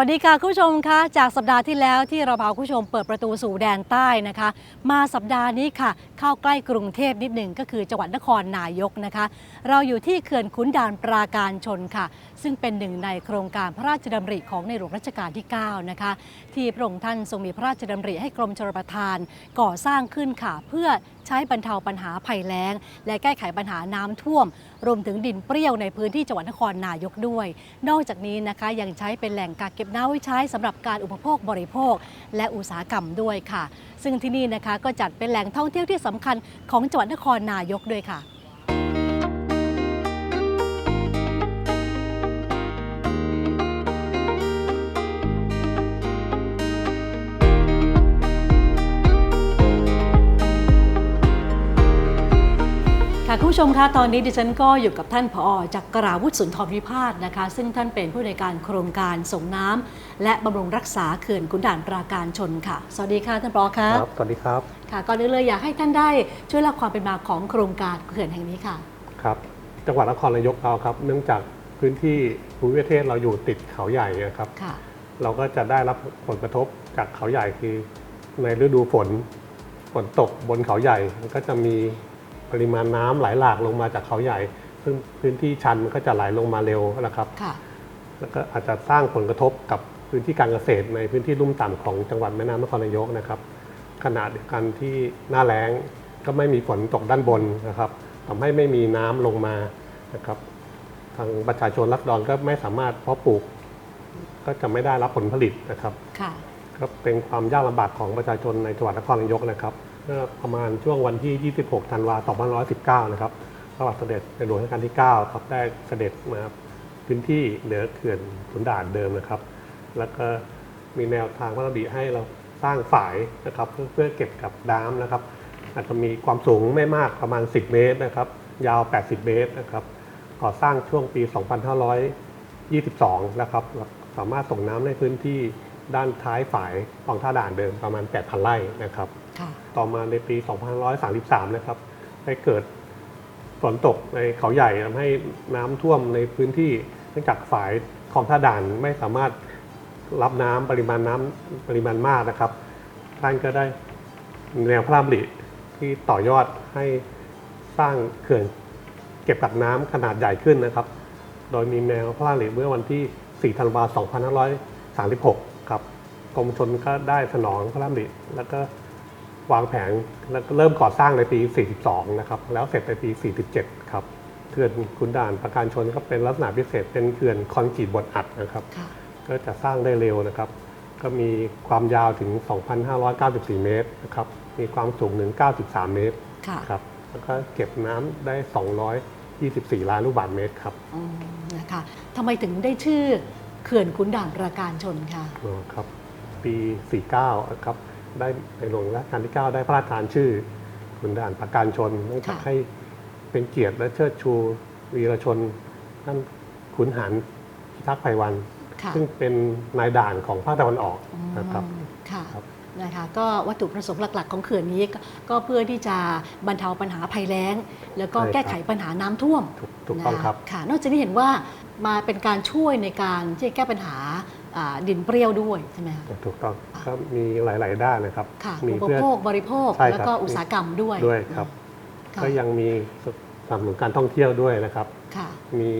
สวัสดีค่ะคุณผู้ชมคะจากสัปดาห์ที่แล้วที่เราพาคุณผู้ชมเปิดประตูสู่แดนใต้นะคะ มาสัปดาห์นี้ค่ะ เข้าใกล้กรุงเทพนิดหนึ่งก็คือจังหวัดนครนายกนะคะ เราอยู่ที่เขื่อนขุนด่านปราการชนค่ะ ซึ่งเป็นหนึ่งในโครงการพระราชดำริของในหลวงรัชกาลที่ 9 นะคะ ที่พระองค์ท่านทรงมีพระราชดำริให้กรมชลประทานก่อสร้างขึ้นค่ะเพื่อ ใช้บรรเทาปัญหาภัยแล้ง และแก้ไขปัญหาน้ำท่วม รวมถึงดินเปรี้ยวในพื้นที่จังหวัดนครนายกด้วย นอกจากนี้นะคะยังใช้เป็นแหล่งกักเก็บน้ำไว้ใช้สำหรับการอุปโภคบริโภค และอุตสาหกรรมด้วยค่ะ ซึ่งที่นี่นะคะก็จัดเป็นแหล่งท่องเที่ยวที่สำคัญของจังหวัดนครนายกด้วยค่ะ ค่ะคุณผู้ชมคะตอนนี้ดิฉันก็อยู่กับท่านผอจากกราวุฒิสุนทรวิพาสนะคะ ซึ่งท่านเป็นผู้ในวยการโครงการส่งน้ำและบำรุงรักษาเขื่อนขุนด่านปราการชนค่ะ สวัสดีค่ะท่านผอคะครับ สวัสดีครับค่ะก่อนอื่นเลยอยากให้ท่านได้ช่วยเล่าความเป็นมาของโครงการเขื่อนแห่งนี้ค่ะครับจังหวัดนครนายกเราครับ เนื่องจากพื้นที่ภูมิประเทศเราอยู่ติดเขาใหญ่นะครับค่ะเราก็จะได้รับผลกระทบจากเขาใหญ่คือในฤดูฝนฝนตกบนเขาใหญ่มันก็จะมี ปริมาณน้ำไหลหลากลงมาจากเขาใหญ่ ซึ่งพื้นที่ชันมันก็จะไหลลงมาเร็วนะครับค่ะแล้วก็อาจจะสร้างผลกระทบกับพื้นที่การเกษตรในพื้นที่ลุ่มต่ำของจังหวัดแม่น้ำนครนายกนะครับขณะเดียวกันที่หน้าแล้งก็ไม่มีฝนตกด้านบนนะครับทำให้ไม่มีน้ำลงมานะครับทางประชาชนรัษฎรก็ไม่สามารถเพาะปลูก ก็จะไม่ได้รับผลผลิตนะครับ ค่ะ ก็เป็นความยากลำบากของประชาชนในจังหวัดนครนายกนะครับ ประมาณช่วงวันที่ 26 ธันวาคม 2519 นะครับพระบาทสมเด็จในหลวงรัชกาลที่ 9 ครับได้เสด็จมาพื้นที่เหนือเขื่อนขุนด่านเดิมนะครับ แล้วก็มีแนวทางพระราชดำริให้เราสร้างฝายนะครับเพื่อเพื่อเก็บกับน้ำนะครับ อาจจะมีความสูงไม่มากประมาณ 10 เมตรนะครับ ยาว 80 เมตรนะครับก่อสร้างช่วงปี 2522 นะครับ สามารถส่งน้ำในพื้นที่ด้านท้ายฝายของท่าด่านเดิมประมาณ 8,000 ไร่นะครับ ต่อมาในปี 2533 นะครับ ได้เกิดฝนตกในเขาใหญ่ทำให้น้ำท่วมในพื้นที่เนื่องจากฝายของท่าด่านไม่สามารถรับน้ำปริมาณน้ำปริมาณมากนะครับ ท่านก็ได้แนวพระราชดำริที่ต่อยอดให้สร้างเขื่อนเก็บกักน้ำขนาดใหญ่ขึ้นนะครับ โดยมีแนวพระราชดำริเมื่อวันที่ 4 ธันวาคม 2536 ครับกรมชนก็ได้สนองพระราชดำริแล้วก็ วางแผนแล้วก็เริ่มก่อสร้างในปี 42 นะครับ แล้วเสร็จในปี 47 ครับเขื่อนขุนด่านประการชนก็เป็นลักษณะพิเศษเป็นเขื่อนคอนกรีตบดอัดนะครับค่ะก็จะสร้างได้เร็วนะครับ ก็มีความยาวถึง 2,594 เมตรนะครับ มีความสูงถึง 93 เมตรค่ะครับ แล้วก็เก็บน้ำได้ 224 ล้านลูกบาศก์เมตรครับอืมนะคะทำไมถึงได้ชื่อเขื่อนขุนด่านปราการชนค่ะอ๋อครับปี 49 ครับ ได้ในหลวงรัชกาลที่ 9 ได้พระราชทานชื่อขุนด่านประการชนเนื่องจากค่ะให้เป็นเกียรติและเชิดชูวีรชนท่านขุนหารพิทักษ์ไพวันค่ะซึ่งเป็นนายด่านของภาคตะวันออกนะครับอืมค่ะครับนะคะก็วัตถุประสงค์หลัก ๆ ของเขื่อนนี้ก็ก็เพื่อที่จะบรรเทาปัญหาภัยแล้ง แล้วก็ใช่ครับแก้ไขปัญหาน้ำท่วมถูกถูกต้องครับนะะค่ะ นอกจากนี้เห็นว่ามาเป็นการช่วยในการที่จะแก้ปัญหาอ่าดินเปรี้ยวด้วยใช่ไหมคะถูกต้อง ก็มีหลาย ๆ ด้านนะครับค่ะมีอุปเพื่อ โภคบริโภค ใช่ครับ แล้วก็อุตสาหกรรมด้วยด้วยครับ ค่ะก็ยังมีสนับสนุนการท่องเที่ยวด้วยนะครับ ค่ะ มี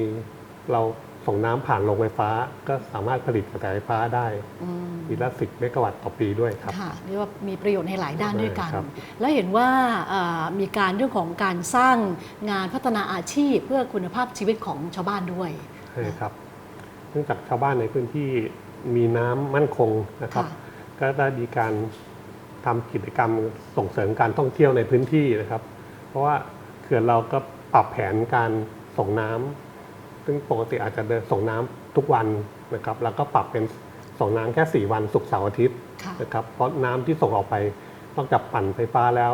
เราส่งน้ำผ่านโรงไฟฟ้า ก็สามารถผลิตกระแสไฟฟ้าได้อืมปีละสิบเมกะวัตต์ต่อปีด้วยครับ ค่ะเรียกว่ามีประโยชน์ในหลายด้านด้วยกัน ครับ แล้วเห็นว่าอ่ามีการเรื่องของการสร้างงานพัฒนาอาชีพ เพื่อคุณภาพชีวิตของชาวบ้านด้วย ใช่ครับเนื่องจากชาวบ้านในพื้นที่มีน้ำมั่นคงนะครับ ค่ะ ก็ได้มีการทำกิจกรรมส่งเสริมการท่องเที่ยวในพื้นที่นะครับ เพราะว่าเขื่อนเราก็ปรับแผนการส่งน้ำซึ่งปกติอาจจะเดินส่งน้ำทุกวันนะครับ แล้วก็ปรับเป็นส่งน้ำแค่ 4 วันศุกร์เสาร์อาทิตย์ค่ะนะครับ เพราะน้ำที่ส่งออกไปนอกจากปั่นไฟฟ้าแล้ว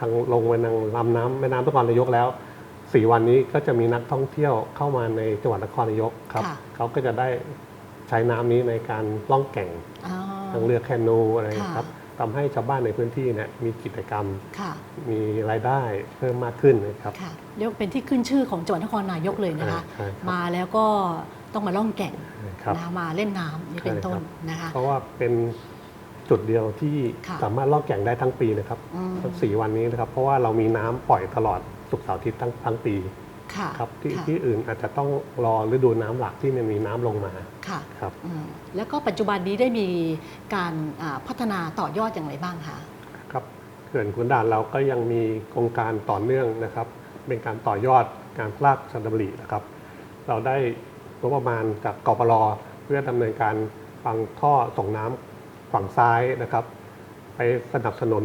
ทางลงไปทางลำน้ำแม่น้ำนครนายกแล้ว 4 วันนี้ก็จะมีนักท่องเที่ยวเข้ามาในจังหวัดนครนายกครับค่ะเขาก็จะได้ใช้น้ำนี้ในการล่องแก่งอ๋อ ทางเรือแคนูอะไรค่ะครับทำให้ชาวบ้านในพื้นที่เนี่ยมีกิจกรรมค่ะมีรายได้เพิ่มมากขึ้นนะครับค่ะเรียกว่าเป็นที่ขึ้นชื่อของจังหวัดนครนายกเลยนะคะใช่ครับมาแล้วก็ต้องมาล่องแก่งครับนะมาเล่นน้ำนี่เป็นใช่ต้นครับนะคะเพราะว่าเป็นจุดเดียวที่ค่ะสามารถล่องแก่งได้ทั้งปีนะครับอืมทั้งสี่วันนี้นะครับ เพราะว่าเรามีน้ำปล่อยตลอดสุกร์เสาร์อาทิตย์ทั้งทั้งปี ค่ะครับที่ค่ะ ที่อื่นอาจจะต้องรอฤดูน้ำหลักที่มันมีน้ำลงมาค่ะครับ อืมแล้วก็ปัจจุบันนี้ได้มีการอ่าพัฒนาต่อยอดอย่างไรบ้างคะ ครับเขื่อนขุนด่านเราก็ยังมีโครงการต่อเนื่องนะครับ เป็นการต่อยอดการพลาดสันดำรินะครับ เราได้งบประมาณจากกปรเพื่อดำเนินการฟังท่อส่งน้ำฝั่งซ้ายนะครับ ไปสนับสนุน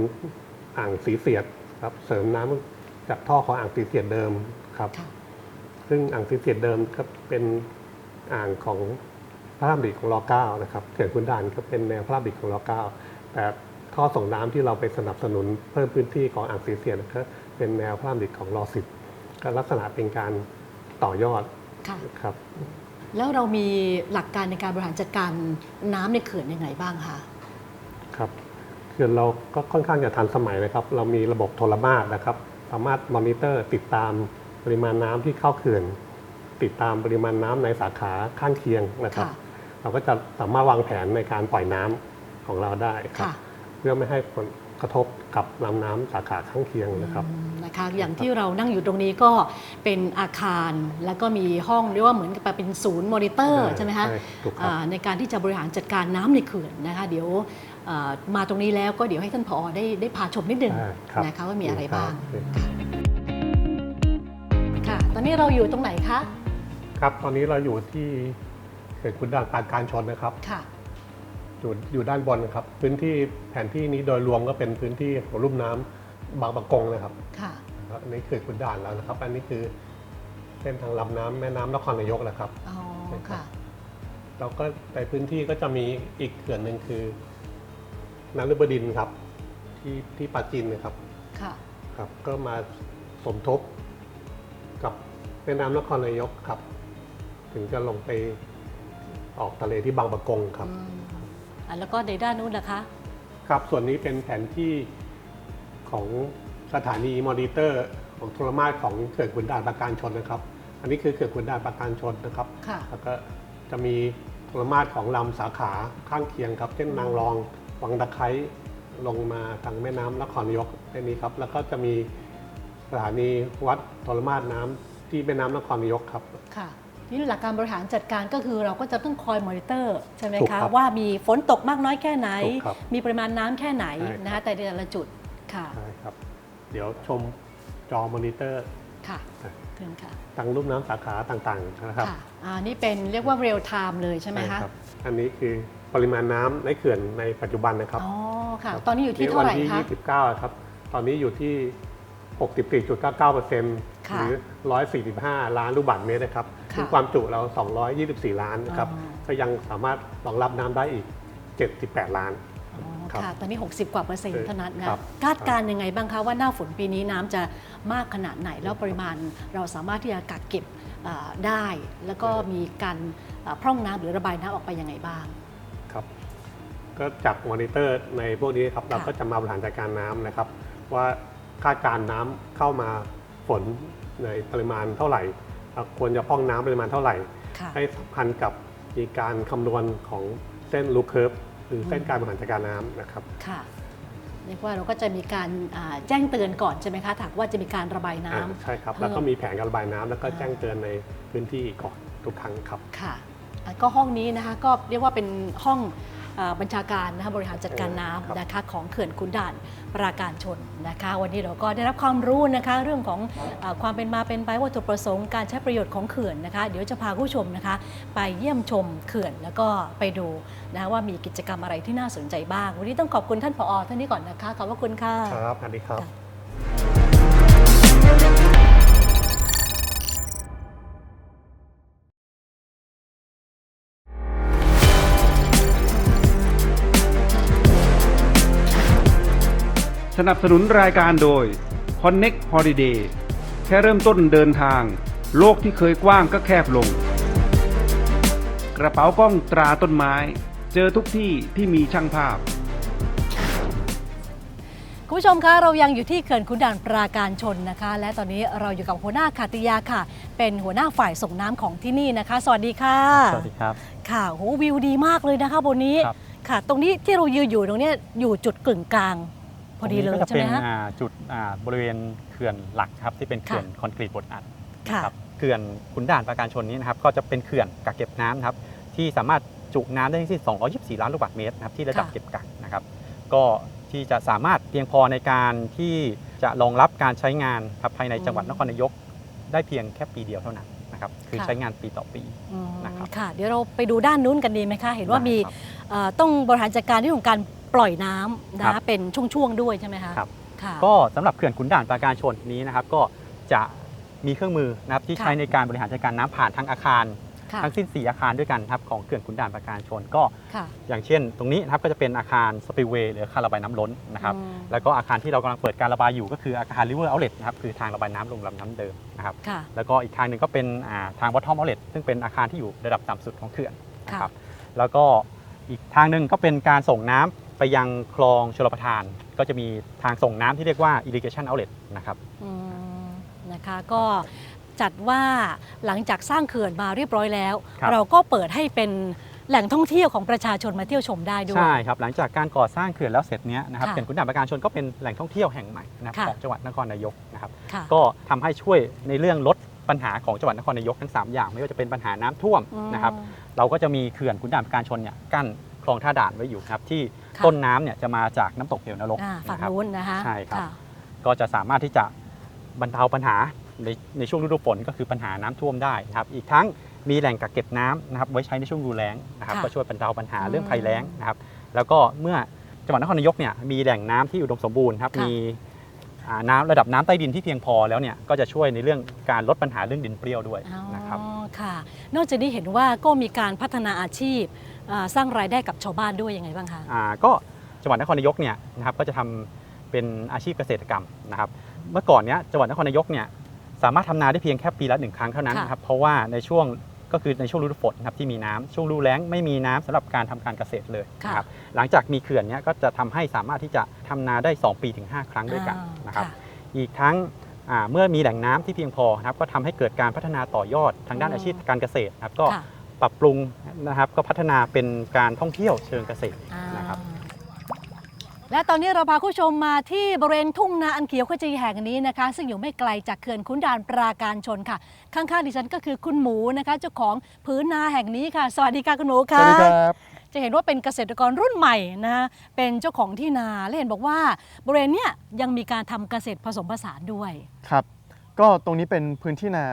อ่างสีเสียดครับเสริมน้ำจากท่อของอ่างสีเสียดเดิมครับ ค่ะ ซึ่งอ่างสีเสียดเดิมก็เป็นอ่างของพระรามดิของรเก้านะครับเขื่อนขุนด่านก็เป็นแนวพระรามดิของรเก้าแต่ท่อส่งน้ำที่เราไปสนับสนุนเพิ่มพื้นที่ของอ่างสีเสียดก็เป็นแนวพระรามดิของรอสิบก็ลักษณะเป็นการต่อยอดค่ะครับแล้วเรามีหลักการในการบริหารจัดการน้ำในเขื่อนยังไงบ้างคะครับเขื่อนเราก็ค่อนข้างจะทันสมัยนะครับ เรามีระบบโทรมาตรนะครับ สามารถมอนิเตอร์ติดตาม ปริมาณน้ำที่เข้าเขื่อน ติดตามปริมาณน้ำในสาขาข้างเคียงนะครับค่ะเราก็จะสามารถวางแผนในการปล่อยน้ำของเราได้ครับค่ะเพื่อไม่ให้ผลกระทบกับลำน้ำสาขาข้างเคียงนะครับอืมนะคะอย่างที่เรานั่งอยู่ตรงนี้ก็เป็นอาคารแล้วก็มีห้องเรียกว่าเหมือนกับเป็นศูนย์มอนิเตอร์ใช่ใช่ไหมคะใช่ถูกครับอ่าในการที่จะบริหารจัดการน้ำในเขื่อนนะคะ เดี๋ยวอ่ามาตรงนี้แล้วก็เดี๋ยวให้ท่านผอได้ได้พาชมนิดหนึ่งได้ครับนะคะว่ามีอะไรบ้างครับค่ะต อนนี้เราอยู่ตรงไหนคะ ครับ ตอนนี้เราอยู่ที่เขื่อนขุนด่านปานการชนนะครับ ค่ะ อยู่อยู่ด้านบนนะครับ พื้นที่แผนที่นี้โดยรวมก็เป็นพื้นที่ของลุ่มน้ำบางปะกงนะครับค่ะ อันนี้คือขุนด่านแล้วนะครับ อันนี้คือเส้นทางลำน้ำแม่น้ำนครนายกนะครับ อ๋อครับค่ะ แล้วก็ในพื้นที่ก็จะมีอีกเขื่อนหนึ่งคือน้ำลึกบดินทร์ครับ ที่ที่ปราจีนนะครับ ค่ะ ครับ ก็มาสมทบกับ แม่น้ำนครนายกครับ ถึงจะลงไปออกทะเลที่บางปะกงครับ อืมอะแล้วก็ในด้านนู้นนะคะ ครับส่วนนี้เป็นแผนที่ของสถานีมอนิเตอร์ของโทรมาตรของเขื่อนขุนด่านปราการชนนะครับ อันนี้คือเขื่อนขุนด่านปราการชนนะครับ ค่ะ แล้วก็จะมีโทรมาตรของลำสาขาข้างเคียงครับ เช่นนางรอง วังตะไคร้ลงมาทางแม่น้ำนครนายกแค่นี้ครับ แล้วก็จะมีสถานีวัดโทรมาตรน้ำ ที่แม่น้ำนครนายกครับ ค่ะทีนี่หลักการบริหารจัดการก็คือเราก็จะต้องคอยมอนิเตอร์ใช่ไหมถูกคะครับว่ามีฝนตกมากน้อยแค่ไหน ถูกครับมีปริมาณน้ำแค่ไหนใช่ครับ นะคะแต่แต่ละจุดค่ะใช่ครับ เดี๋ยวชมจอมอนิเตอร์ค่ะครับถึงค่ะทางรูปน้ำสาขาต่างๆนะครับค่ะอ่านี่เป็นเรียกว่าเรียลไทม์เลยใช่ไหมคะรับอันนี้คือปริมาณน้ำในเขื่อนในปัจจุบันนะครับอ๋อค่ะ ตอนนี้อยู่ที่เท่าไหร่วันคะ ที่ 29 ครับ ตอนนี้อยู่ที่ 64.99%ค่ะ หรือ 145 ล้านลูกบาศก์เมตรนะครับค่ะซึ่งความจุเรา 224 ล้านนะครับอ๋อก็ยังสามารถรองรับน้ำได้อีก 78 ล้านอ๋อครับค่ะ ตอนนี้ 60 กว่าเปอร์เซ็นต์เท่านั้นครันะบคาดการณ์ยังไงบ้างคะว่าหน้าฝนปีนี้น้ำจะมากขนาดไหน แล้วปริมาณเราสามารถที่จะกักเก็บอ่าได้ แล้วก็มีการอ่าพร่องน้ำหรือระบายน้ำออกไปยังไงบ้าง ครับ ก็จากมอนิเตอร์ในพวกนี้ครับ เราค่ะก็จะมาบริหารจัดการน้ำนะครับ ว่าคาดการณ์น้ำเข้ามาฝน ในปริมาณเท่าไหร่เราควรจะพร่องน้ำปริมาณเท่าไหร่ค่ะให้สัมพันธ์กับมีการคำนวณของเส้นลูกเคิร์ฟหรือเส้นการบริหารจัดการน้ำนะครับค่ะเรียกว่าเราก็จะมีการอ่าแจ้งเตือนก่อนใช่ไหมคะถ้าหากว่าจะมีการระบายน้ำอ่าใช่ครับเพิ่มแล้วก็มีแผนการระบายน้ำแล้วก็อ่าแจ้งเตือนในพื้นที่ก่อนทุกครั้งครับค่ะอะก็ห้องนี้นะคะก็เรียกว่าเป็นห้องอ่า บัญชาการนะคะบริหารจัดการน้ครับำนะคะของเขื่อนขุนด่านปราการชนนะคะ วันนี้เราก็ได้รับความรู้นะคะเรื่องของอาความเป็นมาเป็นไปวัตถุประสงค์การใช้ประโยชน์ของเขื่อนนะคะ เดี๋ยวจะพาผู้ชมนะคะ ไปเยี่ยมชมเขื่อนแล้วก็ไปดูนะว่ามีกิจกรรมอะไรที่น่าสนใจบ้าง วันนี้ต้องขอบคุณท่านผอท่านนี้ก่อนนะคะขอบพระคุณค่ะครับอันนี้ครับ สนับสนุนรายการโดย Connect Holiday แค่เริ่มต้นเดินทาง โลกที่เคยกว้างก็แคบลง กระเป๋ากล้องตราต้นไม้ เจอทุกที่ที่มีช่างภาพ คุณผู้ชมคะเรายังอยู่ที่เขื่อนขุนด่านปราการชนนะคะ และตอนนี้เราอยู่กับหัวหน้าคาติยาค่ะ เป็นหัวหน้าฝ่ายส่งน้ำของที่นี่นะคะ สวัสดีค่ะ สวัสดีครับ ค่ะโหวิวดีมากเลยนะคะบนนี้ครับ ค่ะ ตรงนี้ที่เรายืนอยู่ตรงเนี้ยอยู่จุดกึ่งกลาง พอดีเลยตรงนี้ก็ใช่ไหมจะฮะเป็นอ่าจุดอ่าบริเวณเขื่อนหลักครับที่เป็นเขื่อนคอนกรีตบดอัดค่ะนะครับเขื่อนขุนด่านปราการชนนี้นะครับก็จะเป็นเขื่อนกักเก็บน้ำนะครับที่สามารถจุน้ำได้ที่ 224 ล้านลูกบาศก์เมตรนะครับที่ระดับค่ะเก็บกักนะครับ ก็ที่จะสามารถเพียงพอในการที่จะรองรับการใช้งานครับภายในจังหวัดนครนายก ได้เพียงแค่ปีเดียวเท่านั้นนะครับคือใช้งานปีต่อปีอืมนะครับค่ะเดี๋ยวเราไปดูด้านนู้นกันดีไหมคะ เห็นว่ามีได้ครับเอ่อต้องบริหารจัดการเรื่องของการ ปล่อยน้ำครันะบเป็นช่วงๆด้วยใช่ไหมคะครับค่ะ ก็สำหรับเขื่อนขุนด่านปราการชนนี้นะครับ ก็จะมีเครื่องมือนะครับที่ค่ะ ใช้ในการบริหารจัดการน้ำผ่านทั้งอาคาร ค่ะทั้งสิ้น 4 อาคารด้วยกันครับของเขื่อนขุนด่านปราการชน ก็ค่ะอย่างเช่น ตรงนี้นะครับก็จะเป็นอาคารสปิลเวย์หรืออาคารระบายน้ำล้นนะครับ อืมแล้วก็อาคารที่เรากำลังเปิดการระบายอยู่ก็คืออาคารริเวอร์เอาเลตนะครับคือทางระบายน้ำลงลำน้ำเดิมนะครับ ค่ะ แล้วก็อีกทางหนึ่งก็เป็นอ่าทาง bottom outlet ซึ่งเป็นอาคารที่อยู่ระดับต่ำสุดของเขื่อนนะครับ แล้วก็อีกทางหนึ่งก็เป็นการส่งน้ำ ไปยังคลองชลประทาน ก็จะมีทางส่งน้ำที่เรียกว่า irrigation outlet นะครับ อืมนะคะก็จัดว่าหลังจากสร้างเขื่อนมาเรียบร้อยแล้ว ครับ เราก็เปิดให้เป็นแหล่งท่องเที่ยวของประชาชนมาเที่ยวชมได้ด้วย ใช่ครับ หลังจากการก่อสร้างเขื่อนแล้วเสร็จเนี้ยนะครับค่ะเขื่อนขุนด่านปราการชนก็เป็นแหล่งท่องเที่ยวแห่งใหม่นะครับค่ะ ของจังหวัดนครนายกนะครับ ค่ะก็ทำให้ช่วยในเรื่องลดปัญหาของจังหวัดนครนายกทั้ง 3 อย่าง ไม่ว่าจะเป็นปัญหาน้ำท่วมอืมนะครับเราก็จะมีเขื่อนขุนด่านปราการชนเนี่ยกั้นคลองท่าด่านไว้อยู่ครับที่ ค่ะ ต้นน้ำเนี่ยจะมาจากน้ำตกเหวนรกอ่าฝั่งนะครับ นู้นนะคะใช่ครับะ ก็จะสามารถที่จะบรรเทาปัญหาในในช่วงฤดูฝนก็คือปัญหาน้ำท่วมได้นะครับ อีกทั้งมีแหล่งกักเก็บน้ำนะครับไว้ใช้ในช่วงฤดูแล้งนะครับค่ะก็ช่วยบรรเทาปัญหาอืมเรื่องภัยแล้งนะครับ แล้วก็เมื่อจังหวัดนครนายกเนี่ยมีแหล่งน้ำที่อุดมสมบูรณ์ครับค่ะ มีอ่าน้ำระดับน้ำใต้ดินที่เพียงพอแล้วเนี่ยก็จะช่วยในเรื่องการลดปัญหาเรื่องดินเปรี้ยวด้วยอ๋อนะครับค่ะ นอกจากนี้เห็นว่าก็มีการพัฒนาอาชีพอ่า สร้างรายได้กับชาวบ้านด้วยยังไงบ้างคะอ่าก็จังหวัดนครนายกเนี่ยนะครับก็จะทำเป็นอาชีพเกษตรกรรมนะครับเมื่อก่อนเนี้ยจังหวัดนครนายกเนี่ยสามารถทำนาได้เพียงแค่ปีละหนึ่งครั้งเท่านั้นค่ะนะครับเพราะว่าในช่วงก็คือในช่วงฤดูฝนนะครับที่มีน้ำช่วงฤดูแล้งไม่มีน้ำสำหรับการทำการเกษตรเลยค่ะนะครับหลังจากมีเขื่อนเนี้ยก็จะทำให้สามารถที่จะทำนาได้ 2 ปีถึง 5 ครั้งด้วยกันอ่านะครับค่ะอีกทั้งอ่าเมื่อมีแหล่งน้ำที่เพียงพอนะครับก็ทำให้เกิดการพัฒนาต่อยอดทางด้านอืมอาชีพการเกษตรนะครับก็ค่ะ ปรับปรุงนะครับ ก็พัฒนาเป็นการท่องเที่ยวเชิงเกษตรอ่านะครับ และตอนนี้เราพาคุณผู้ชมมาที่บริเวณทุ่งนาอันเขียวขจีแห่งนี้นะคะ ซึ่งอยู่ไม่ไกลจากเขื่อนขุนด่านปราการชนค่ะ ข้างๆดิฉันก็คือคุณหมูนะคะ เจ้าของผืนนาแห่งนี้ค่ะ สวัสดีค่ะคุณหมูสค่ะวัสดีครับจะเห็นว่าเป็นเกษตรกรรุ่นใหม่นะคะเป็นเจ้าของที่นาและเห็นบอกว่าบริเวณเนี้ยยังมีการทำเกษตรผสมผสานด้วย ครับ ก็ตรงนี้เป็นพื้นที่นา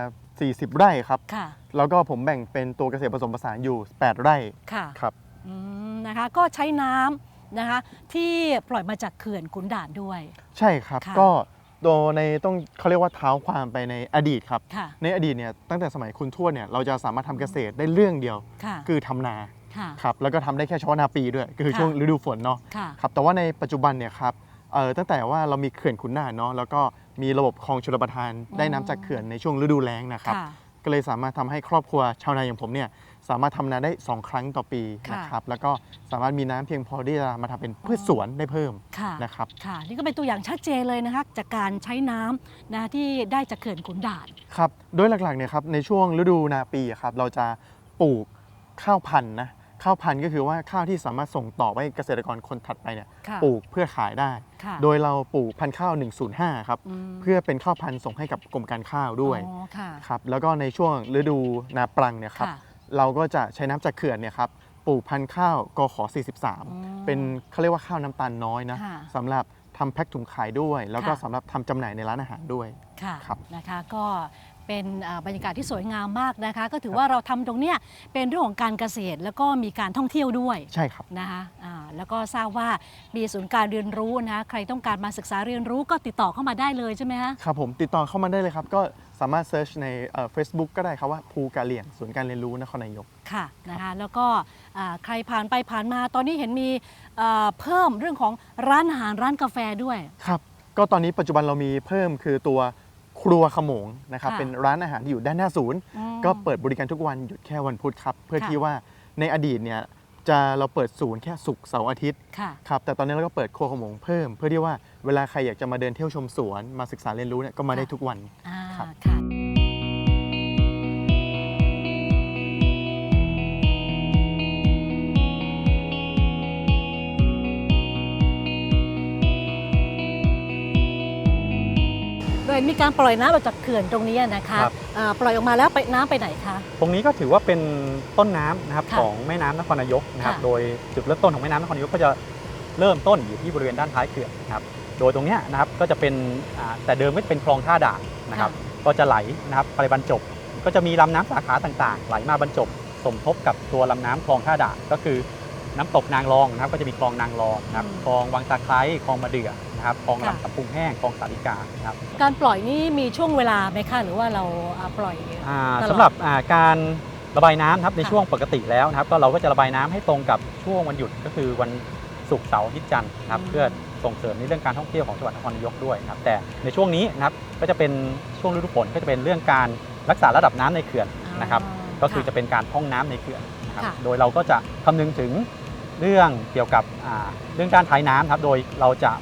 40 ไร่ครับ ค่ะ แล้วก็ผมแบ่งเป็นตัวเกษตรผสมผสานอยู่ 8 ไร่ค่ะ ครับ อืมนะคะก็ใช้น้ำนะคะ ที่ปล่อยมาจากเขื่อนขุนด่านด้วย ใช่ครับ ค่ะ ก็โดยในต้องเขาเรียกว่าเท้าความไปในอดีตครับ ค่ะ ในอดีตเนี่ยตั้งแต่สมัยคุณทวดเนี่ยเราจะสามารถทำเกษตรได้เรื่องเดียว ค่ะคือทำนาค่ะ ครับแล้วก็ทำได้แค่เฉพาะนาปีด้วย ก็คือค่ะ ช่วงฤดูฝนเนาะค่ะ ครับแต่ว่าในปัจจุบันเนี่ยครับเอ่อตั้งแต่ว่าเรามีเขื่อนขุนด่านเนาะแล้วก็ มีระบบคลองชลประทาน ได้น้ำจากเขื่อนในช่วงฤดูแล้งนะครับ ค่ะ ก็เลยสามารถทำให้ครอบครัวชาวนาอย่างผมเนี่ยสามารถทำนาได้ 2 ครั้งต่อปีค่ะนะครับ แล้วก็สามารถมีน้ำเพียงพอที่จะมาทำเป็นพืชสวนได้เพิ่มค่ะ นะครับ ค่ะ นี่ก็เป็นตัวอย่างชัดเจนเลยนะคะ จากการใช้น้ำนะที่ได้จากเขื่อนขุนด่าน ครับ โดยหลักๆเนี่ยครับในช่วงฤดูนาปีอะครับเราจะปลูกข้าวพันธุ์นะ ข้าวพันธุ์ก็คือว่าข้าวที่สามารถส่งต่อไปให้เกษตรกรคนถัดไปเนี่ยค่ะปลูกเพื่อขายได้ ค่ะโดยเราปลูกพันธุ์ข้าว 105 ครับมเพื่อเป็นข้าวพันธุ์ส่งให้กับกรมการข้าวด้วยอ๋อค่ะครับแล้วก็ในช่วงฤดูนาปรังเนี่ยครับค่ะเราก็จะใช้น้ำจากเขื่อนเนี่ยครับปลูกพันธุ์ข้าวกขอืม43เป็นเขาเรียกว่าข้าวน้ำตาลน้อยนะค่ะสำหรับทำแพ็คถุงขายด้วย แล้วก็ค่ะ สำหรับทำจำหน่ายในร้านอาหารด้วย ค่ะครับนะคะก็ เป็นอ่าบรรยากาศที่สวยงามมากนะคะ ก็ถือว่าเราทำตรงเนี้ยเป็นเรื่องของการเกษตรแล้วก็มีการท่องเที่ยวด้วยใช่ครับนะคะอ่าแล้วก็ทราบว่ามีศูนย์การเรียนรู้นะคะใครต้องการมาศึกษาเรียนรู้ก็ติดต่อเข้ามาได้เลยใช่ไหมคะครับผมติดต่อเข้ามาได้เลยครับก็สามารถเซิร์ชในเฟซบุ๊กก็ได้ครับว่าภูกาเหลี่ยงศูนย์การเรียนรู้นครนายกค่ะนะคะแล้วก็อ่าใครผ่านไปผ่านมาตอนนี้เห็นมีเอ่อเพิ่มเรื่องของร้านอาหารร้านกาแฟด้วยครับก็ตอนนี้ปัจจุบันเรามีเพิ่มคือตัว ครัวขโมงนะครับค่ะเป็นร้านอาหารที่อยู่ด้านหน้าศูนย์ อืม ก็เปิดบริการทุกวันหยุดแค่วันพุธครับ เพื่อค่ะ ที่ว่าในอดีตเนี่ยจะเราเปิดศูนย์แค่ศุกร์เสาร์อาทิตย์ค่ะ ครับแต่ตอนนี้เราก็เปิดครัวขโมงเพิ่ม เพื่อที่ว่าเวลาใครอยากจะมาเดินเที่ยวชมสวนมาศึกษาเรียนรู้เนี่ยก็มาได้ทุกวัน อ่าครับ ค่ะ โดยมีการปล่อยน้ำออกจากเขื่อนตรงนี้นะคะครับอ่าปล่อยออกมาแล้วไปน้ำไปไหนคะ ตรงนี้ก็ถือว่าเป็นต้นน้ำนะครับค่ะของแม่น้ำนครนายกนะครับ ค่ะโดยจุดเริ่มต้นของแม่น้ำนครนายกก็จะเริ่มต้นอยู่ที่บริเวณด้านท้ายเขื่อนนะครับ โดยตรงเนี้ยนะครับก็จะเป็นอ่าแต่เดิมไม่เป็นคลองท่าด่านนะครับ ก็จะไหลนะครับไปบรรจบ ก็จะมีลำน้ำสาขาต่างๆ ไหลมาบรรจบ สมทบกับตัวลำน้ำคลองท่าด่านก็คือ น้ำตกนางรองนะครับก็จะมีคลองนางรองนะครับอืมคลองวังตะไคร้คลองมะเดื่อนะครับคลองค่ะลำสำพุงแห้งคลองสาลิกานะครับการปล่อยนี่มีช่วงเวลาไหมคะหรือว่าเราอ่าปล่อยอ่าตลอดสำหรับอ่าการระบายน้ำนะครับในค่ะช่วงปกติแล้วนะครับ ก็เราก็จะระบายน้ำให้ตรงกับช่วงวันหยุดก็คือวันศุกร์เสาร์อาทิตย์จันทร์นะครับอืมเพื่อส่งเสริมในเรื่องการท่องเที่ยวของจังหวัดนครนายกด้วยนะครับแต่ในช่วงนี้นะครับก็จะเป็นช่วงฤดูฝนก็จะเป็นเรื่องการรักษาระดับน้ำในเขื่อนนะครับ ก็คือจะเป็นการพร่องน้ำในเขื่อนนะครับค่ะโดยเราก็จะคำนึงถึง เรื่องเกี่ยวกับอ่าเรื่องการท้ายน้ำครับโดยเราจะ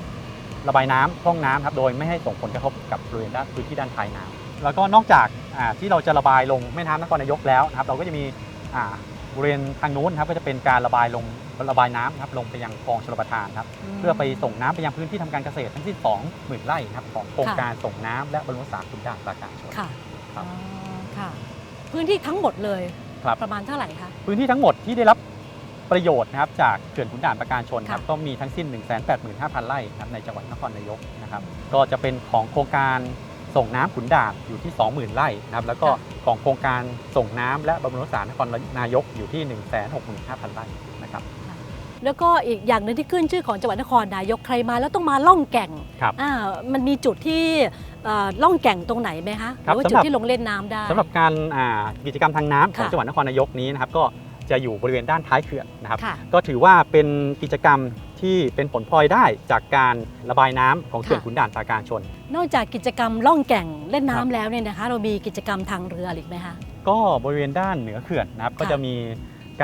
ระบายน้ำพร่องน้ำครับโดยไม่ให้ส่งผลกระทบกับบริเวณด้านพื้นที่ด้านท้ายน้ำแล้วก็นอกจากอ่าที่เราจะระบายลงแม่น้ำนครนายกแล้วนะครับเราก็จะมีอ่าบริเวณทางนู้นนะครับก็จะเป็นการระบายลงระบายน้ำนะครับลงไปยังคลองชลประทานครับมเพื่อไปส่งน้ำไปยังพื้นที่ทำการเกษตรทั้งสิ้น20,000ไร่นะครับของโครงค่ะการส่งน้ำและบรรลุสาคุณด่านปราการชนค่ะครับอ๋อค่ะพื้นที่ทั้งหมดเลยครับประมาณเท่าไหร่คะพื้นที่ทั้งหมดที่ได้รับ ประโยชน์นะครับจากเขื่อนขุนด่านประการชนครับค่ะก็มีทั้งสิ้น 185,000 ไร่นะครับในจังหวัดนครนายกนะครับก็จะเป็นของโครงการส่งน้ำขุนด่านอยู่ที่ 20,000 ไร่นะครับแล้วก็ของโครงการส่งน้ำและบำรุงรักษานครนายกอยู่ที่ 165,000 ไร่นะครับแล้วก็อีกอย่างหนึ่งที่ขึ้นชื่อของจังหวัดนครนายกใครมาแล้วต้องมาล่องแก่งครับอ่ามันมีจุดที่เอ่อล่องแก่งตรงไหนไหมคะหครัรืบอว่าสำจุดหรับที่ลงเล่นน้ำได้สำหรับการอ่ากิจกรรมทางน้ำของค่ะจังหวัดนครนายกนี้นะครับก็ จะอยู่บริเวณด้านท้ายเขื่อนนะครับ ค่ะ ก็ถือว่าเป็นกิจกรรมที่เป็นผลพลอยได้จากการระบายน้ำของเขื่อนค่ะ ขุนด่านปราการชน นอกจากกิจกรรมล่องแก่งเล่นครัน้ำบแล้วเนี่ยนะคะ เรามีกิจกรรมทางเรืออีกไหมคะ ก็บริเวณด้านเหนือเขื่อนนะครับค่ะก็จะมี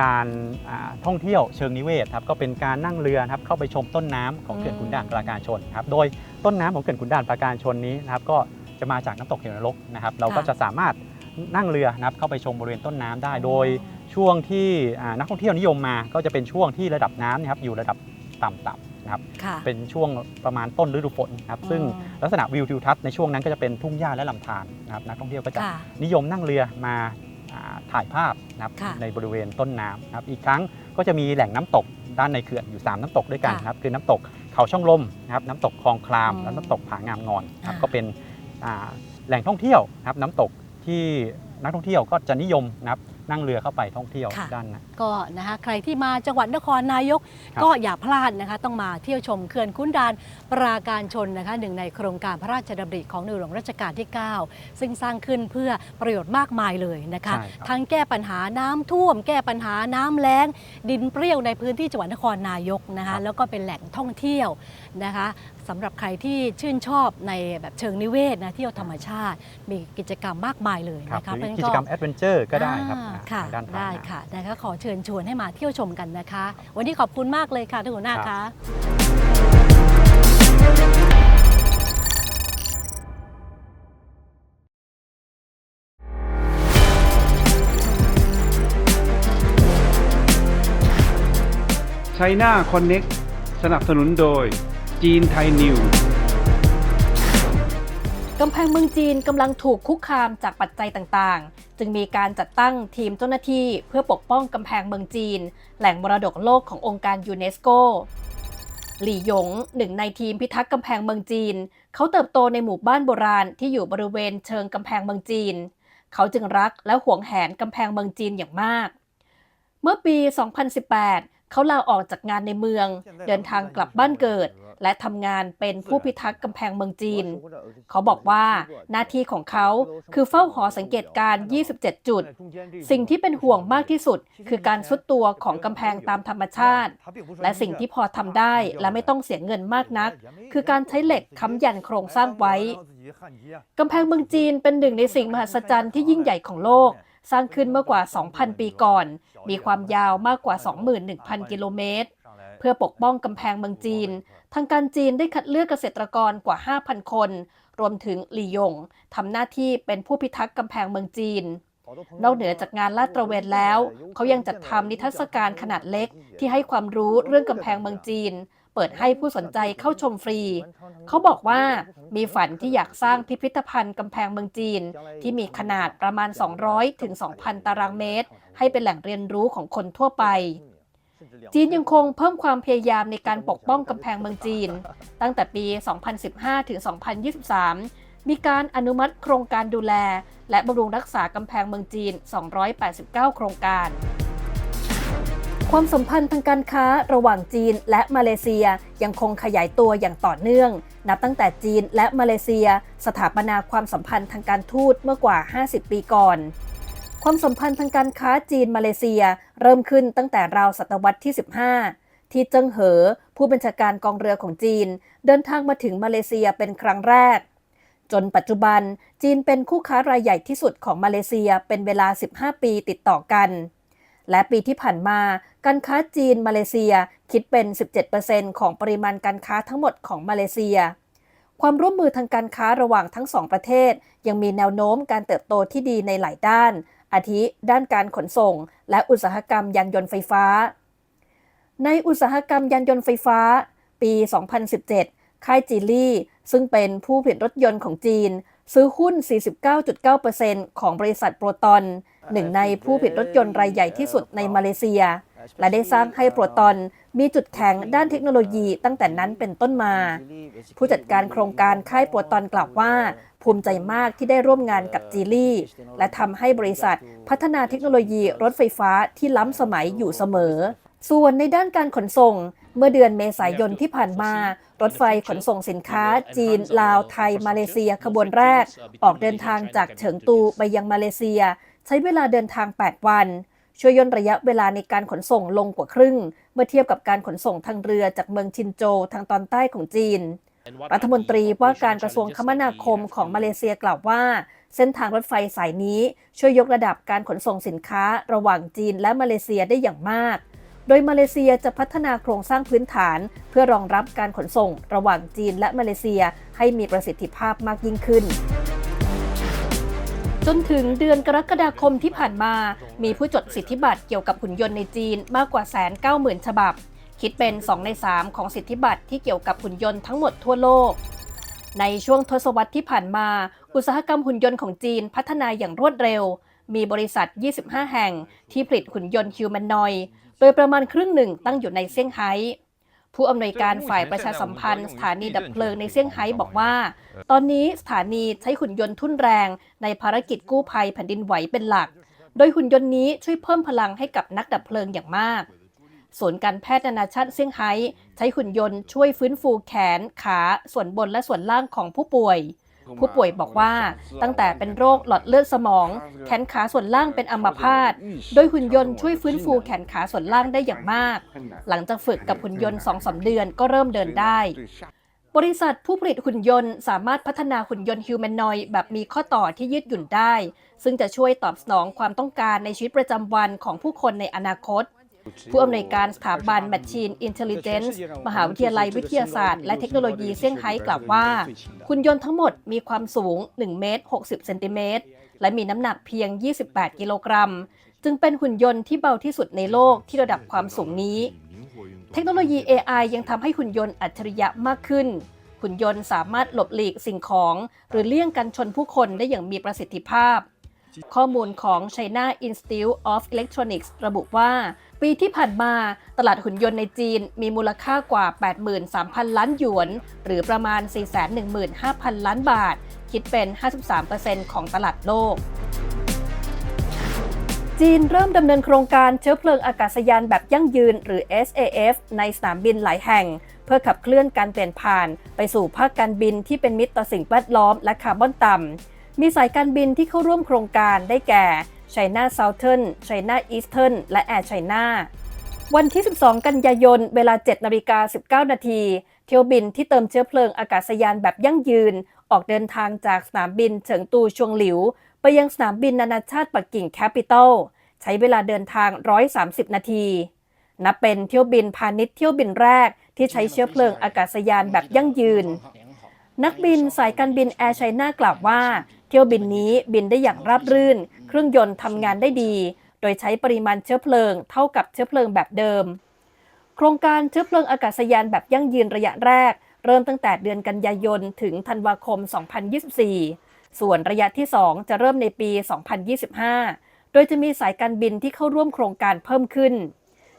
การอ่าท่องเที่ยวเชิงนิเวศครับก็เป็นการนั่งเรือนะครับเข้าไปชมต้นน้ำของเขื่อนขุนด่านปราการชนครับโดยต้นน้ำของเขื่อนขุนด่านปราการชนนี้นะครับก็จะมาจากน้ำตกเหวนรกนะครับเราก็จะสามารถนั่งเรือนะครับเข้าไปชมบริเวณต้นน้ำได้ โดย ช่วงที่อ่านักท่องเที่ยวนิยมมาก็จะเป็นช่วงที่ระดับน้ำเนะครับอยู่ระดับต่ำๆนะครับค่ะเป็นช่วงประมาณต้นฤดูฝนนะครับซึ่งอ๋อลักษณะวิวทิวทัศน์ในช่วงนั้นก็จะเป็นทุ่งหญ้าและลำธารนะครับนักท่องเที่ยวก็จะค่ะนิยมนั่งเรือมาอ่าถ่ายภาพนะครับค่ะในบริเวณต้นน้ำนะครับอีกครั้งก็จะมีแหล่งน้ำตกด้านในเขื่อนอยู่ 3 น้ำตกด้วยกันค่ะนะครับคือน้ำตกเขาช่องลมนะครับน้ำตกคลองคลามอืมและน้ำตกผางามงอนครับอ่าก็เป็นอ่าแหล่งท่องเที่ยวนะครับน้ำตกที่นักท่องเที่ยวก็จะนิยมนะครับ นั่งเรือเข้าไปท่องเที่ยวค่ะ ด้านนั้น ก็นะคะใครที่มาจังหวัดนครนายกครับก็อย่าพลาดนะคะ ต้องมาเที่ยวชมเขื่อนคุ้นดานปราการชนนะคะหนึ่งในโครงการพระราชดำริของในหลวงรัชกาลที่ 9 ซึ่งสร้างขึ้นเพื่อประโยชน์มากมายเลยนะคะ ใช่ครับ ทั้งแก้ปัญหาน้ำท่วม แก้ปัญหาน้ำแล้ง ดินเปรี้ยวในพื้นที่จังหวัดนครนายกนะคะ แล้วก็เป็นแหล่งท่องเที่ยวนะคะสำหรับใครที่ชื่นชอบในแบบเชิงนิเวศนะเที่ยวธรรมชาติ มีกิจกรรมมากมายเลยครับนะคะหรือเพาะฉะนั้นกิจกรรมแอดเวนเจอร์ก็ได้ครับอ่าอ่าค่ะทางด้านทางได้น้ำค่ะนะคะขอเชิญชวนให้มาเที่ยวชมกันนะคะ วันนี้ขอบคุณมากเลยค่ะท่านหัวหน้าครัคะบไชน่าคอนเน็กสนับสนุนโดย จีนไทยนิวกำแพงเมืองจีนกำลังถูกคุกคามจากปัจจัยต่างๆ จึงมีการจัดตั้งทีมเจ้าหน้าที่เพื่อปกป้องกำแพงเมืองจีน แหล่งมรดกโลกขององค์การยูเนสโก หลี่หยงหนึ่งในทีมพิทักษ์กำแพงเมืองจีน เขาเติบโตในหมู่บ้านโบราณที่อยู่บริเวณเชิงกำแพงเมืองจีน เขาจึงรักและหวงแหนกำแพงเมืองจีนอย่างมาก เมื่อปี 2018 เขาลาออกจากงานในเมือง เดินทางกลับบ้านเกิด และทำงานเป็นผู้พิทักษ์กำแพงเมืองจีน เขาบอกว่าหน้าที่ของเขาคือเฝ้าหอสังเกตการณ์27 จุด สิ่งที่เป็นห่วงมากที่สุด คือการซุดตัวของกำแพงตามธรรมชาติ และสิ่งที่พอทำได้และไม่ต้องเสียเงินมากนัก คือการใช้เหล็กค้ำยันโครงสร้างไว้กำแพงเมืองจีนเป็นหนึ่งในสิ่งมหัศจรรย์ที่ยิ่งใหญ่ของโลก สร้างขึ้นเมื่อกว่า 2,000 ปีก่อน มีความยาวมากกว่า 21,000 กิโลเมตร เพื่อปกป้องกำแพงเมืองจีน ทางการจีนได้คัดเลือกเกษตรกรกว่า 5,000 คน รวมถึงหลี่ยงทำหน้าที่เป็นผู้พิทักษ์กำแพงเมืองจีนนอกเหนือจากงานลาดตระเวนแล้ว เขายังจัดทำนิทรรศการขนาดเล็กที่ให้ความรู้เรื่องกำแพงเมืองจีน เปิดให้ผู้สนใจเข้าชมฟรี เขาบอกว่ามีฝันที่อยากสร้างพิพิธภัณฑ์กำแพงเมืองจีน ที่มีขนาดประมาณ 200 ถึง 2,000 ตารางเมตร ให้เป็นแหล่งเรียนรู้ของคนทั่วไป จีนยังคงเพิ่มความพยายามในการปกป้องกำแพงเมืองจีน ตั้งแต่ปี 2015 ถึง 2023 มีการอนุมัติโครงการดูแล และบำรุงรักษากำแพงเมืองจีน 289 โครงการ ความสัมพันธ์ทางการค้าระหว่างจีนและมาเลเซียยังคงขยายตัวอย่างต่อเนื่อง นับตั้งแต่จีนและมาเลเซีย สถาปนาความสัมพันธ์ทางการทูตเมื่อกว่า 50 ปีก่อน ความสัมพันธ์ทางการค้าจีนมาเลเซีย เริ่มขึ้นตั้งแต่ราวศตวรรษที่ 15 ที่เจิ้งเหอ ผู้บัญชาการกองเรือของจีน เดินทางมาถึงมาเลเซียเป็นครั้งแรก จนปัจจุบันจีนเป็นคู่ค้ารายใหญ่ที่สุดของมาเลเซียเป็นเวลา 15 ปีติดต่อกัน และปีที่ผ่านมา การค้าจีนมาเลเซียคิดเป็น 17%ของปริมาณการค้าทั้งหมดของมาเลเซีย ความร่วมมือทางการค้าระหว่างทั้งสองประเทศ ยังมีแนวโน้มการเติบโตที่ดีในหลายด้าน อาทิ ด้านการขนส่ง และอุตสาหกรรมยานยนต์ไฟฟ้า ในอุตสาหกรรมยานยนต์ไฟฟ้า ปี 2017 ค่ายจีลี่ซึ่งเป็นผู้ผลิตรถยนต์ของจีน ซื้อหุ้น 49.9%ของบริษัทโปรตอน หนึ่งในผู้ผลิตรถยนต์รายใหญ่ที่สุดในมาเลเซีย และได้สร้างให้โปรตอนมีจุดแข็งด้านเทคโนโลยีตั้งแต่นั้นเป็นต้นมา ผู้จัดการโครงการค่ายโปรตอนกล่าวว่า ภูมิใจมากที่ได้ร่วมงานกับจีลี่ และทำให้บริษัทพัฒนาเทคโนโลยีรถไฟฟ้าที่ล้ำสมัยอยู่เสมอ ส่วนในด้านการขนส่งเมื่อเดือนเมษายนที่ผ่านมา รถไฟขนส่งสินค้า จีน ลาว ไทย มาเลเซีย ขบวนแรก ออกเดินทางจากเฉิงตูไปยังมาเลเซีย ช้เวลาเดินทาง 8 วัน ช่วยย่นระยะเวลาในการขนส่งลงกว่าครึ่ง เมื่อเทียบกับการขนส่งทางเรือจากเมืองชินโจทางตอนใต้ของจีน รัฐมนตรีว่าการกระทรวงคมนาคมของมาเลเซียกล่าวว่า เส้นทางรถไฟสายนี้ช่วยยกระดับการขนส่งสินค้าระหว่างจีนและมาเลเซียได้อย่างมากโดยมาเลเซียจะพัฒนาโครงสร้างพื้นฐาน เพื่อรองรับการขนส่งระหว่างจีนและมาเลเซียให้มีประสิทธิภาพมากยิ่งขึ้น จนถึงเดือนกรกฎาคมที่ผ่านมา มีผู้จดสิทธิบัตรเกี่ยวกับหุ่นยนต์ในจีนมากกว่าแสนเก้าหมื่นฉบับ คิดเป็น 2 ใน 3 ของสิทธิบัตรที่เกี่ยวกับหุ่นยนต์ทั้งหมดทั่วโลก ในช่วงทศวรรษที่ผ่านมา อุตสาหกรรมหุ่นยนต์ของจีนพัฒนาอย่างรวดเร็ว มีบริษัท 25 แห่งที่ผลิตหุ่นยนต์ฮิวแมนนอยด์โดยประมาณครึ่งหนึ่งตั้งอยู่ในเซี่ยงไฮ้ ผู้อำนวยการฝ่ายประชาสัมพันธ์ สถานีดับเพลิงในเซี่ยงไฮ้บอกว่า ตอนนี้สถานีใช้หุ่นยนต์ทุ่นแรง ในภารกิจกู้ภัยแผ่นดินไหวเป็นหลัก โดยหุ่นยนต์นี้ช่วยเพิ่มพลังให้กับนักดับเพลิงอย่างมากศูนย์การแพทย์นานาชาติเซี่ยงไฮ้ใช้หุ่นยนต์ช่วยฟื้นฟูแขน ขา ส่วนบนและส่วนล่างของผู้ป่วย ผู้ป่วยบอกว่าตั้งแต่เป็นโรคหลอดเลือดสมอง แขนขาส่วนล่างเป็นอัมพาตโดยหุ่นยนต์ช่วยฟื้นฟูแขนขาส่วนล่างได้อย่างมาก หลังจากฝึกกับหุ่นยนต์2อสเดือนก็เริ่มเดินได้ บริษัทผู้ผลิตหุ่นยนต์สามารถพัฒนาหุ่นยนต์ฮิวแมนนอยด์แบบมีข้อต่อที่ยืดหยุ่นได้ ซึ่งจะช่วยตอบสนองความต้องการในชีวิตประจำวันของผู้คนในอนาคต ผู้อำนวยการสถาบัน Machine Intelligence มหาวิทยาลัยวิทยาศาสตร์และเทคโนโลยีเซี่ยงไฮ้กล่าวว่าหุ่นยนต์ทั้งหมดมีความสูง 1 เมตร 60 เซนติเมตร และมีน้ำหนักเพียง 28 กิโลกรัม จึงเป็นหุ่นยนต์ที่เบาที่สุดในโลกที่ระดับความสูงนี้ เทคโนโลยี AI ยังทำให้หุ่นยนต์อัจฉริยะมากขึ้น หุ่นยนต์สามารถหลบหลีกสิ่งของ หรือเลี่ยงกันชนผู้คนได้อย่างมีประสิทธิภาพ ข้อมูลของ China Institute of Electronics ระบุว่า ปีที่ผ่านมาตลาดหุ่นยนต์ในจีนมีมูลค่ากว่า 83,000 ล้านหยวน หรือประมาณ 415,000 ล้านบาท คิดเป็น 53%ของตลาดโลก จีนเริ่มดำเนินโครงการเชื้อเพลิงอากาศยานแบบยั่งยืน หรือ SAF ในสนามบินหลายแห่ง เพื่อขับเคลื่อนการเปลี่ยนผ่าน ไปสู่ภาคการบินที่เป็นมิตรต่อสิ่งแวดล้อมและคาร์บอนต่ำมีสายการบินที่เข้าร่วมโครงการได้แก่ China Southern China Eastern และ Air China วันที่ 12 กันยายน เวลา 7นาฬิกา19 นาที เที่ยวบินที่เติมเชื้อเพลิงอากาศยานแบบยั่งยืน ออกเดินทางจากสนามบินเฉิงตูชวงหลิว ไปยังสนามบินนานาชาติปักกิ่งแคปิตอล ใช้เวลาเดินทาง 130 นาที นับเป็นเที่ยวบินพาณิชย์เที่ยวบินแรกที่ใช้เชื้อเพลิงอากาศยานแบบยั่งยืน นักบินสายการบินแอร์ไชน่ากล่าวว่า เที่ยวบินนี้บินได้อย่างราบรื่น เครื่องยนต์ทำงานได้ดี โดยใช้ปริมาณเชื้อเพลิงเท่ากับเชื้อเพลิงแบบเดิม โครงการเชื้อเพลิงอากาศยานแบบยั่งยืนระยะแรก เริ่มตั้งแต่เดือนกันยายนถึงธันวาคม 2024 ส่วนระยะที่ 2 จะเริ่มในปี 2025 โดยจะมีสายการบินที่เข้าร่วมโครงการเพิ่มขึ้น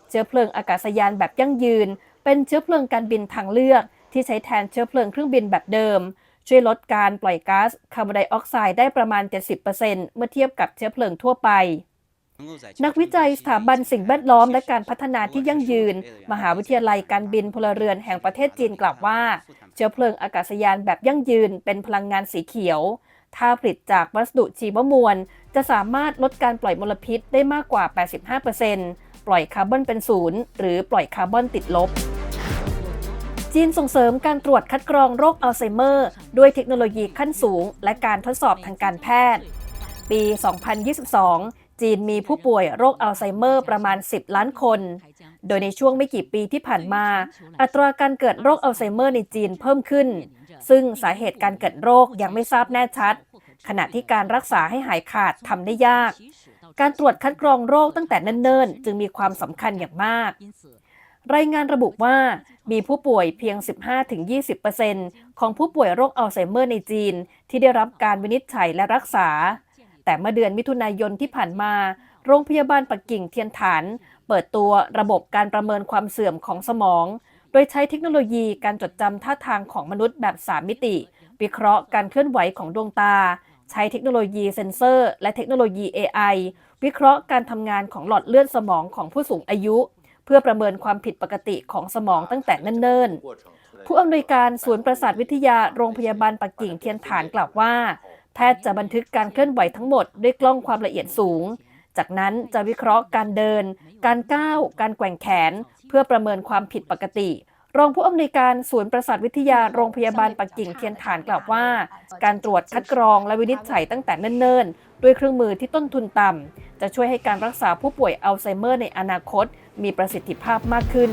เชื้อเพลิงอากาศยานแบบยั่งยืน เป็นเชื้อเพลิงการบินทางเลือก ที่ใช้แทนเชื้อเพลิงเครื่องบินแบบเดิม ช่วยลดการปล่อยก๊าซคาร์บอนไดออกไซด์ได้ประมาณ 70%เมื่อเทียบกับเชื้อเพลิงทั่วไป นักวิจัยสถาบันสิ่งแวดล้อมและการพัฒนาที่ยั่งยืน มหาวิทยาลัยการบินพลเรือนแห่งประเทศจีนกล่าวว่า เชื้อเพลิงอากาศยานแบบยั่งยืนเป็นพลังงานสีเขียวถ้าผลิตจากวัสดุชีวมวล จะสามารถลดการปล่อยมลพิษได้มากกว่า 85%ปล่อยคาร์บอนเป็นศูนย์หรือปล่อยคาร์บอนติดลบ จีนส่งเสริมการตรวจคัดกรองโรคอัลไซเมอร์ ด้วยเทคโนโลยีขั้นสูง และการทดสอบทางการแพทย์ ปี 2022 จีนมีผู้ป่วยโรคอัลไซเมอร์ประมาณ 10 ล้านคน โดยในช่วงไม่กี่ปีที่ผ่านมา อัตราการเกิดโรคอัลไซเมอร์ในจีนเพิ่มขึ้น ซึ่งสาเหตุการเกิดโรคยังไม่ทราบแน่ชัด ขณะที่การรักษาให้หายขาดทำได้ยาก การตรวจคัดกรองโรคตั้งแต่เนิ่นๆ จึงมีความสำคัญอย่างมาก รายงานระบุว่ามีผู้ป่วยเพียง 15-20%ของผู้ป่วยโรคอัลไซเมอร์ในจีน ที่ได้รับการวินิจฉัยและรักษา แต่เมื่อเดือนมิถุนายนที่ผ่านมา โรงพยาบาลปักกิ่งเทียนฐาน เปิดตัวระบบการประเมินความเสื่อมของสมอง โดยใช้เทคโนโลยีการจดจำท่าทางของมนุษย์แบบ 3 มิติ วิเคราะห์การเคลื่อนไหวของดวงตา ใช้เทคโนโลยีเซ็นเซอร์ และเทคโนโลยี AI วิเคราะห์การทำงานของหลอดเลือดสมองของผู้สูงอายุ เพื่อประเมินความผิดปกติของสมองตั้งแต่เนิ่นๆ ผู้อำนวยการศูนย์ประสาทวิทยาโรงพยาบาลปักกิ่งเทียนฐานกล่าวว่า แพทย์จะบันทึกการเคลื่อนไหวทั้งหมดด้วยกล้องความละเอียดสูง จากนั้นจะวิเคราะห์การเดิน การก้าว การแกว่งแขน เพื่อประเมินความผิดปกติ รองผู้อำนวยการศูนย์ประสาทวิทยาโรงพยาบาลปักกิ่งเทียนฐานกล่าวว่า การตรวจคัดกรองและวินิจฉัยตั้งแต่เนิ่นๆ ด้วยเครื่องมือที่ต้นทุนต่ำ จะช่วยให้การรักษาผู้ป่วยอัลไซเมอร์ในอนาคต มีประสิทธิภาพมากขึ้น